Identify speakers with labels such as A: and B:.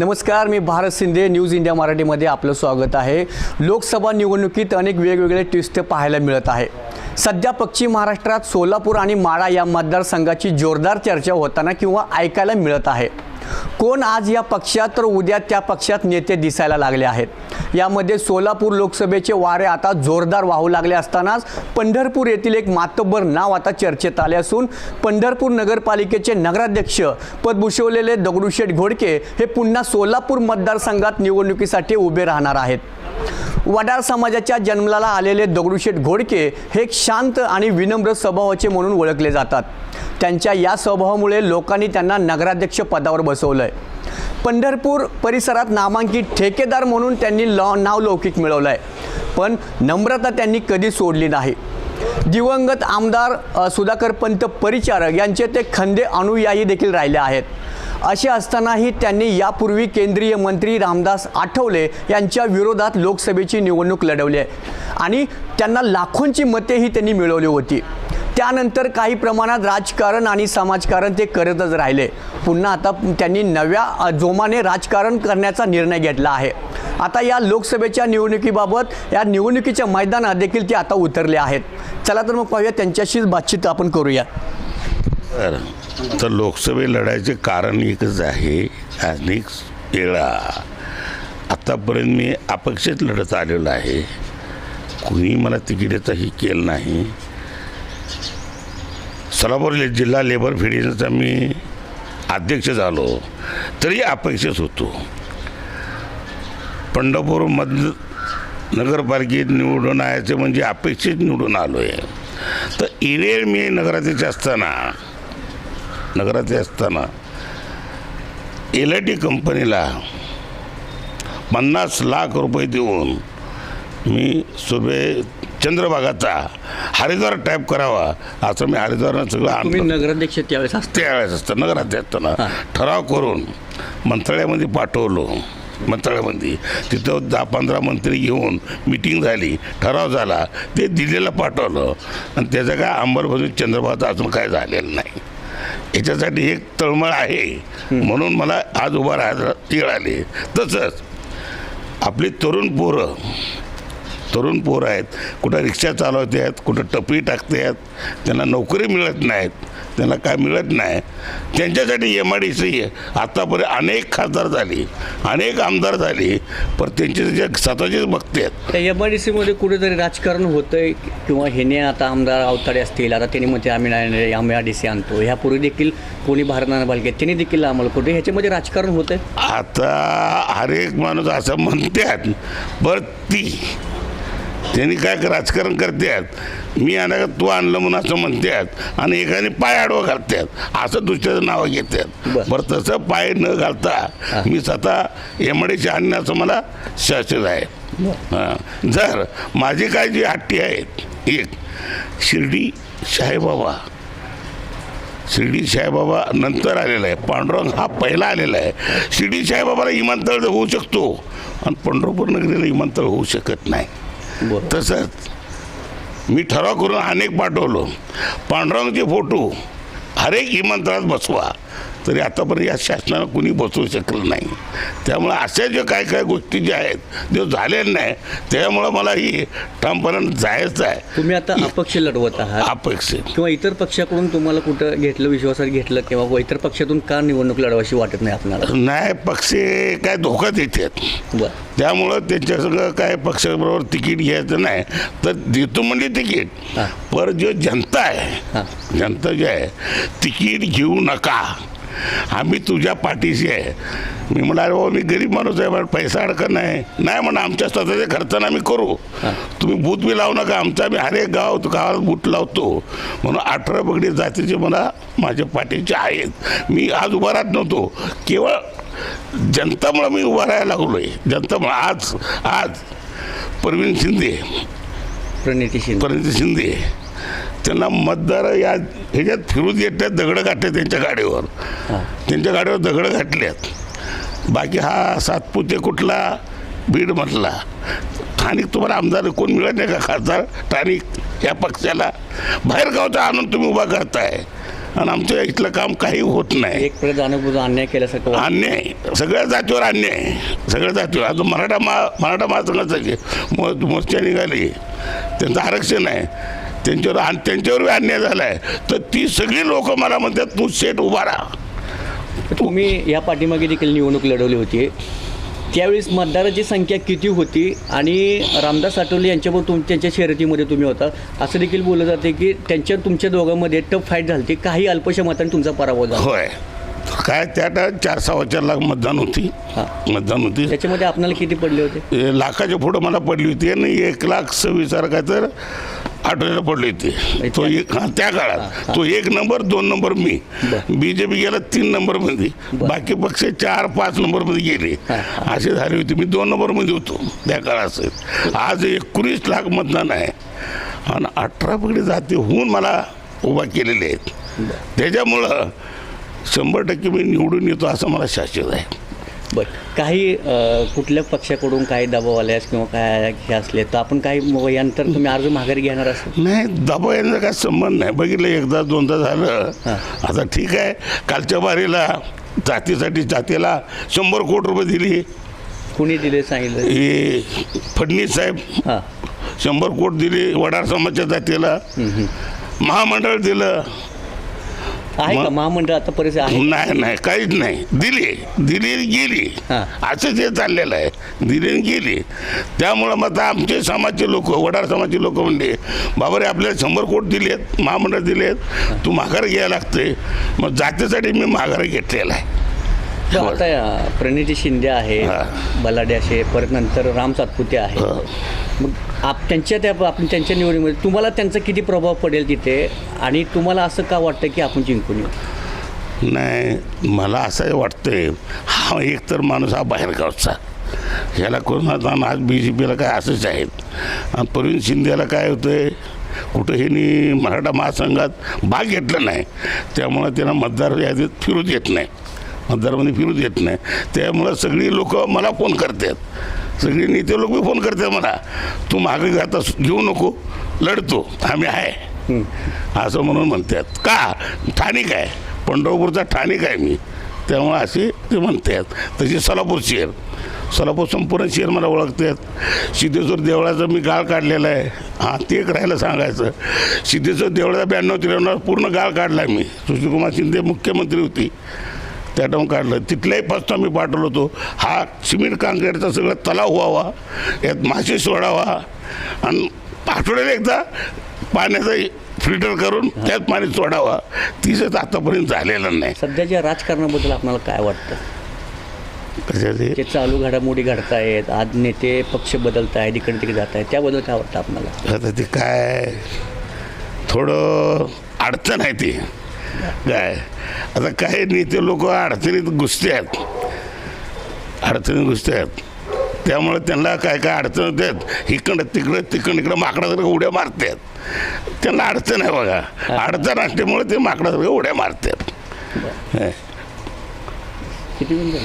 A: नमस्कार मी Bharat Shinde news India मराठीमध्ये आपलं स्वागत आहे. लोकसभा निवडणुकीत अनेक वेगवेगळे ट्विस्ट पाहायला मिळत आहे. सध्या पश्चिम महाराष्ट्रात सोलापूर आणि माळा या मतदारसंघाची जोरदार चर्चा होताना किंवा ऐकायला मिळत आहे. कोण आज या पक्षात तर उद्या त्या पक्षात नेते दिसायला लागले आहेत. यामध्ये सोलापूर लोकसभेचे वारे आता जोरदार वाहू लागले असतानाच पंढरपूर येथील एक मातब्बर नाव आता चर्चेत आले असून पंढरपूर नगरपालिकेचे नगराध्यक्ष पद भूषवलेले दगडूशेठ घोडके हे पुन्हा सोलापूर मतदारसंघात निवडणुकीसाठी उभे राहणार आहेत. वडार समाजाच्या जन्मलाला आलेले दगडूशेठ घोडके हे एक शांत आणि विनम्र स्वभावाचे म्हणून ओळखले जातात. त्यांच्या या स्वभावामुळे लोकांनी त्यांना नगराध्यक्ष पदावर बसवलं आहे पंढरपूर परिसरात नामांकित ठेकेदार म्हणून त्यांनी लॉ नावलौकिक मिळवलं आहे पण नम्रता त्यांनी कधी सोडली नाही. दिवंगत आमदार सुधाकर पंत परिचारक यांचे ते खंदे अनुयायी देखील राहिले आहेत. असे असतानाही त्यांनी यापूर्वी केंद्रीय मंत्री रामदास आठवले यांच्या विरोधात लोकसभेची निवडणूक लढवली आहे. आणि त्यांना लाखोंची मतेही त्यांनी मिळवली होती. त्यानंतर काही प्रमाणात राजकारण आणि समाजकारण ते करतच राहिले. पुन्हा आता त्यांनी नव्या जोमाने राजकारण करण्याचा निर्णय घेतला आहे. आता या लोकसभेच्या निवडणुकीबाबत या निवडणुकीच्या मैदानात देखील ते आता उतरले आहेत. चला तर मग पाहूया त्यांच्याशीच बातचीत आपण करूया.
B: तर तर लोकसभे लढायचे कारण एकच आहे अनेक वेळा. आत्तापर्यंत मी अपक्षच लढत आलेलो आहे. कुणी मला तिकिटाचंही केलं नाही. सोलापूर ले- जिल्हा लेबर फेडरेशनचा मी अध्यक्ष झालो तरी अपेक्षित होतो. पंढरपूरमधलं नगरपालिकेत निवडून यायचे म्हणजे अपेक्षित निवडून आलो आहे तर इरेळ मी नगराध्यक्ष असताना नगराध्यक्ष असताना एल आय टी कंपनीला पन्नास लाख रुपये देऊन मी सुबे चंद्रभागाचा हरिद्वार टाईप करावा असं मी हरिद्वारनं सगळं
A: नगराध्यक्ष त्यावेळेस असता?
B: त्यावेळेस असतं. नगराध्यक्ष असताना ठराव करून मंत्रालयामध्ये पाठवलो. मंत्रालयामध्ये. तिथं दहा पंधरा मंत्री घेऊन मिटिंग झाली. ठराव झाला. ते दिल्लीला पाठवलं. आणि त्याचं काय अंमलबजावणी चंद्रभागाचं अजून काय झालेलं नाही. याच्यासाठी एक तळमळ आहे. म्हणून मला आज उभा राहायला तीळ आले. तसंच आपली तरुण पोरं तरुण पोरं आहेत कुठं रिक्षा चालवते आहेत कुठं टपरी टाकते आहेत त्यांना नोकरी मिळत नाहीत त्यांना काय मिळत नाही. त्यांच्यासाठी एम आय डी सी आत्तापर्यंत अनेक खासदार झाली अनेक आमदार झाली पण त्यांचे जे स्वतःचेच बघते आहेत.
A: त्या एम आय डी सीमध्ये कुठेतरी राजकारण होतंय किंवा हेने आता आमदार अवताडे असतील आता त्यांनी म्हणते आम्ही नाही एम आय डी सी आणतो. ह्यापूर्वी देखील कोणी भारत बालके त्यांनी देखील आम्हाला कुठे ह्याच्यामध्ये राजकारण होतंय?
B: आता हर एक माणूस असं म्हणतात बरं ती त्यांनी काय राजकारण करतात मी आणा तू आणलं म्हणून असं म्हणतात आणि एकाने पाय आडवं घालतात असं दुसऱ्याचं नावं घेतात
A: बरं.
B: तसं पाय न घालता मी स्वतः एमडीचे आणण्याचं मला शास्त्र आहे. जर माझी काय जी हट्टी आहेत एक शिर्डी साईबाबा शिर्डी साईबाबा नंतर आलेला आहे. पांडुरंग हा पहिला आलेला आहे. शिर्डी साईबाबाला विमानतळ होऊ शकतो. आणि पंढरपूर नगरीला विमानतळ होऊ शकत नाही. तसंच मी ठराव करून अनेक पाठवलो. पांडुरंगचे फोटो हरेक इमंत्रात बसवा. तरी आतापर्यंत या शासनानं कुणी बसवू शकलं नाही. त्यामुळे अशा ज्या काय काय गोष्टी ज्या आहेत जे झालेल्या नाही त्यामुळं मला ही ठामपणानं जायचं आहे.
A: तुम्ही आता अपक्ष लढवत आहात.
B: अपेक्षित
A: किंवा इतर पक्षाकडून तुम्हाला कुठं घेतलं विश्वासात घेतलं किंवा इतर पक्षातून का निवडणूक लढवाशी वाटत नाही आपल्याला?
B: नाही पक्ष काय धोका देतात त्यामुळं त्यांच्या सगळं काय पक्षाबरोबर तिकीट घ्यायचं नाही. तर देतो म्हणजे तिकीट. पर जो जनता आहे जनता जी आहे तिकीट घेऊ नका. आम्ही तुझ्या पाठीशी आहे. मी म्हणाले बाबा मी गरीब माणूस आहे मला पैसा अडकत नाही. नाही म्हणा आमच्या स्वतःच्या खर्चानं आम्ही करू. तुम्ही बूथ बी लावू नका आमचा आम्ही हरेक गाव गावात बूथ लावतो. म्हणून अठरा बगडी जातीचे मला माझ्या पाठीचे आहेत. मी आज उभा राहत नव्हतो. केवळ जनतामुळं मी उभा राहायला लागलो आहे जनतामुळं आज आज. प्रवीण शिंदे.
A: प्रणिती शिंदे.
B: परिणिती शिंदे. त्यांना मतदार या ह्याच्यात फिरून येतात दगडं घातले त्यांच्या गाडीवर. त्यांच्या गाडीवर दगडं घातल्यात. बाकी हा सातपुते कुठला? बीडमधला. स्थानिक तुम्हाला आमदार कोण मिळत नाही का? खासदार स्थानिक या पक्षाला. बाहेर गावचा आणून तुम्ही उभा करताय. आणि आमच्या इथलं काम काही होत नाही.
C: एक अन्याय केल्यासारखं.
B: अन्याय. सगळ्या जातीवर अन्याय. सगळ्या जातीवर. आता मराठा मा मराठा महासंघाचं मोर्चा निघाली. त्यांचं आरक्षण आहे. त्यांच्यावर आणि त्यांच्यावर अन्याय झाला आहे तर ती सगळी लोक मला म्हणतात तू सेट उभा राहा.
C: तुम्ही या पाठीमागे देखील निवडणूक लढवली होती. त्यावेळेस मतदाराची संख्या किती होती आणि रामदास आठवले यांच्याबरोबर तुम त्यांच्या शर्यतीमध्ये तुम्ही होता. असं देखील बोललं जाते की त्यांच्या तुमच्या दोघांमध्ये टफ फाईट झाली होती. काही अल्पशा मतांनी तुमचा पराभव झाला.
B: होय. काय त्या चार सव्वा चार लाख मतदान होती. मतदान होती.
C: त्याच्यामध्ये आपल्याला किती पडले होते?
B: लाखाच्या पुढं मला पडली होती आणि एक लाख सव्वीस हजार काय तर आठवड्याला पडली होती. तो एक हा त्या काळात. तो एक नंबर दोन नंबर मी.
C: बरं.
B: बी जे पी गेला तीन नंबरमध्ये.
C: बरं.
B: बाकी पक्ष चार पाच नंबरमध्ये गेले.
C: हा,
B: असे झाले होते. मी दोन नंबरमध्ये होतो त्या काळात. आज एकोणीस लाख मतदान आहे. आणि अठरा पगडी जाती होऊन मला उभा केलेले आहेत. त्याच्यामुळं शंभर टक्के मी निवडून येतो असं मला शाश्वत आहे.
C: बरं. काही कुठल्या पक्षाकडून काही दबाव आल्यास किंवा काय हे असले तर आपण काही यानंतर तुम्ही अर्ज माघारी घेणार असेल
B: नाही दबाव यांचा काय संबंध नाही. बघितलं एकदा दोनदा झालं. आता ठीक आहे. कालच्या बारीला जातीसाठी जातीला शंभर कोटी रुपये दिली.
C: कुणी दिले सांगितलं?
B: हे फडणवीस साहेब.
C: हां.
B: शंभर कोट दिली वडार समाजच्या जातीला. महामंडळ दिलं.
C: आहे का? महामंडळ आता परिस्थिती आहे?
B: नाही नाही काहीच नाही. दिली दिली आणि
C: हां.
B: गेली असंच हे चाललेलं आहे. दिली आणि गेली. त्यामुळं मग आता आमचे समाजचे लोक वडार समाजचे लोक म्हणले बाबा रे आपल्याला शंभर कोट दिलेत महामंडळ दिलेत. तू माघार घ्यायला लागते मग जातीसाठी मी माघार घेतलेला आहे.
C: आता अ, प्रणिती शिंदे आहे
B: हां.
C: बलाडे असे परत नंतर राम सातपुते आहे
B: हां.
C: मग आप त्यांच्या त्या आपण त्यांच्या निवडीमध्ये तुम्हाला त्यांचा किती प्रभाव पडेल तिथे? आणि तुम्हाला असं का वाटतं की आपण जिंकून येऊ?
B: नाही मला असं वाटतंय हा एकतर माणूस हा बाहेरगावचा. ह्याला करून आता आज बी जे पीला काय असंच आहेत आणि प्रवीण शिंदेला काय होतंय? कुठं ह्यांनी मराठा महासंघात भाग घेतला नाही. त्यामुळं त्यांना मतदार यादीत फिरूच येत नाही. मतदारमध्ये फिरूच येत नाही. त्यामुळं सगळी लोक मला फोन करतात. सगळे नेते लोक बी फोन करते मला तू मागे आता घेऊ नको. लढतो. आम्ही आहे. असं म्हणून म्हणतात. का? ठाणिक आहे. पंढरपूरचा ठाणिक आहे मी. त्यामुळे असे ते म्हणतात. तशी सोलापूर शहर. सोलापूर संपूर्ण शहर मला ओळखतात. सिद्धेश्वर देवळाचं मी गाळ काढलेला आहे. हां ते एक राहिलं सांगायचं. सिद्धेश्वर देवळाचा ब्याण्णव त्र्याण्णव पूर्ण गाळ काढला मी. सुशीलकुमार शिंदे मुख्यमंत्री होती. त्या टाइम काढलं तिथल्याही प्रस्ताव मी पाठवलं होतो. हा सिमेंट काँक्रीटचा सगळं तलाव व्हावा यात मासे सोडावा आणि आठवड्याला एकदा पाण्याचं फिल्टर करून त्यात पाणी सोडावा. तिचं आतापर्यंत झालेलं नाही.
C: सध्याच्या राजकारणाबद्दल आपल्याला काय वाटतं?
B: कशाचे?
C: चालू घडामोडी घडतायत आज नेते पक्ष बदलत आहेत इकडे तिकडे जात आहेत त्याबद्दल काय वाटतं आपल्याला?
B: आता ते काय? थोडं अडचण आहे ती. काय आता काही नेते लोक अडचणीत घुसते आहेत. अडचणीत घुसते आहेत. त्यामुळे त्यांना काय काय अडचण होतात इकडं तिकडं तिकडं इकडं माकडासारखं उड्या मारतात त्यांना अडचण आहे बघा. अडचण असल्यामुळे ते माकडासारखं उड्या मारतात
C: किती